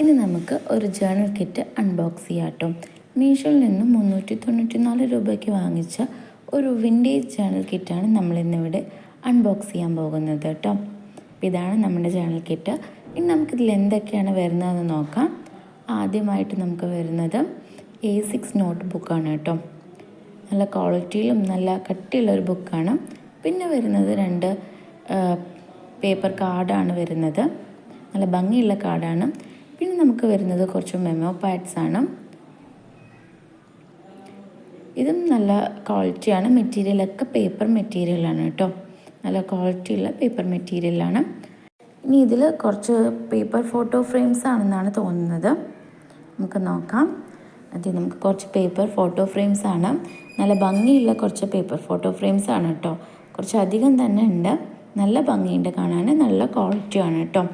ഇനി നമുക്ക് ഒരു ജേണൽ കിറ്റ് അൺബോക്സ് ചെയ്യാം കേട്ടോ മീഷോയിൽ നിന്ന് മുന്നൂറ്റി തൊണ്ണൂറ്റി നാല് രൂപയ്ക്ക് വാങ്ങിച്ച ഒരു വിന്റേജ് ജേണൽ കിറ്റാണ് നമ്മളിന്നിവിടെ അൺബോക്സ് ചെയ്യാൻ പോകുന്നത് കേട്ടോ. ഇതാണ് നമ്മുടെ ജേണൽ കിറ്റ് ഇനി നമുക്കിതിൽ എന്തൊക്കെയാണ് വരുന്നതെന്ന് നോക്കാം. ആദ്യമായിട്ട് നമുക്ക് വരുന്നത് എ സിക്സ് നോട്ട് ബുക്കാണ് കേട്ടോ. നല്ല ക്വാളിറ്റിയിലും നല്ല കട്ടിയുള്ള ഒരു ബുക്കാണ് പിന്നെ വരുന്നത് രണ്ട് പേപ്പർ കാർഡാണ് വരുന്നത്. നല്ല ഭംഗിയുള്ള കാർഡാണ് പിന്നെ നമുക്ക് വരുന്നത് കുറച്ച് മെമോ പാഡ്സ് ആണ്. ഇതും നല്ല ക്വാളിറ്റിയാണ് മെറ്റീരിയലൊക്കെ പേപ്പർ മെറ്റീരിയലാണ് കേട്ടോ. നല്ല ക്വാളിറ്റിയുള്ള പേപ്പർ മെറ്റീരിയലാണ് ഇനി ഇതിൽ കുറച്ച് പേപ്പർ ഫോട്ടോ ഫ്രെയിംസ് ആണെന്നാണ് തോന്നുന്നത്. നമുക്ക് നോക്കാം. അത് നമുക്ക് കുറച്ച് പേപ്പർ ഫോട്ടോ ഫ്രെയിംസ് ആണ്. നല്ല ഭംഗിയുള്ള കുറച്ച് പേപ്പർ ഫോട്ടോ ഫ്രെയിംസ് ആണ് കേട്ടോ. കുറച്ച് അധികം തന്നെ ഉണ്ട്. നല്ല ഭംഗിയുണ്ട് കാണാൻ. നല്ല ക്വാളിറ്റിയാണ് കേട്ടോ.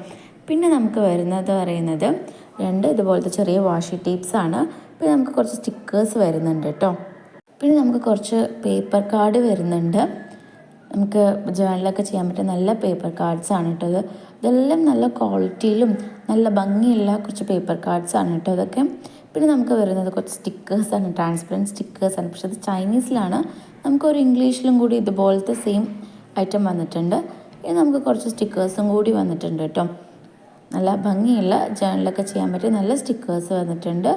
പിന്നെ നമുക്ക് വരുന്നത് പറയുന്നത് രണ്ട് ഇതുപോലത്തെ ചെറിയ വാഷി ടേപ്സ് ആണ്. പിന്നെ നമുക്ക് കുറച്ച് സ്റ്റിക്കേഴ്സ് വരുന്നുണ്ട് കേട്ടോ പിന്നെ നമുക്ക് കുറച്ച് പേപ്പർ കാർഡ് വരുന്നുണ്ട്. നമുക്ക് ജേണലൊക്കെ ചെയ്യാൻ പറ്റിയ നല്ല പേപ്പർ കാർഡ്സ് ആണ് കേട്ടോ ഇത്. ഇതെല്ലാം നല്ല ക്വാളിറ്റിയിലും നല്ല ഭംഗിയുള്ള കുറച്ച് പേപ്പർ കാർഡ്സ് ആണ് കേട്ടോ ഇതൊക്കെ. പിന്നെ നമുക്ക് വരുന്നത് കുറച്ച് സ്റ്റിക്കേഴ്സ് ആണ് ട്രാൻസ്പെറന്റ് ആണ്. പക്ഷെ അത് ചൈനീസിലാണ് നമുക്കൊരു ഇംഗ്ലീഷിലും കൂടി ഇതുപോലത്തെ സെയിം ഐറ്റം വന്നിട്ടുണ്ട്. ഇനി നമുക്ക് കുറച്ച് സ്റ്റിക്കേഴ്സും കൂടി വന്നിട്ടുണ്ട് കേട്ടോ നല്ല ഭംഗിയുള്ള ജേണലൊക്കെ ചെയ്യാൻ പറ്റിയ നല്ല സ്റ്റിക്കേഴ്സ് വന്നിട്ടുണ്ട്.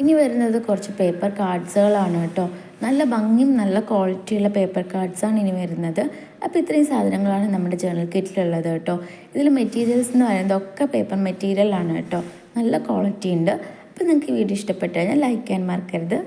ഇനി വരുന്നത് കുറച്ച് പേപ്പർ കാർഡ്സുകളാണ് കേട്ടോ. നല്ല ഭംഗിയും നല്ല ക്വാളിറ്റിയുള്ള പേപ്പർ കാർഡ്സാണ് ഇനി വരുന്നത്. അപ്പോൾ ഇത്രയും സാധനങ്ങളാണ് നമ്മുടെ ജേണൽ കിറ്റിലുള്ളത് കേട്ടോ. ഇതിൽ മെറ്റീരിയൽസ് എന്ന് പറയുന്നത് ഒക്കെ പേപ്പർ മെറ്റീരിയലാണ് കേട്ടോ. നല്ല ക്വാളിറ്റി ഉണ്ട്. അപ്പോൾ നിങ്ങൾക്ക് ഈ വീഡിയോ ഇഷ്ടപ്പെട്ടു കഴിഞ്ഞാൽ ലൈക്ക് ചെയ്യാൻ മറക്കരുത്.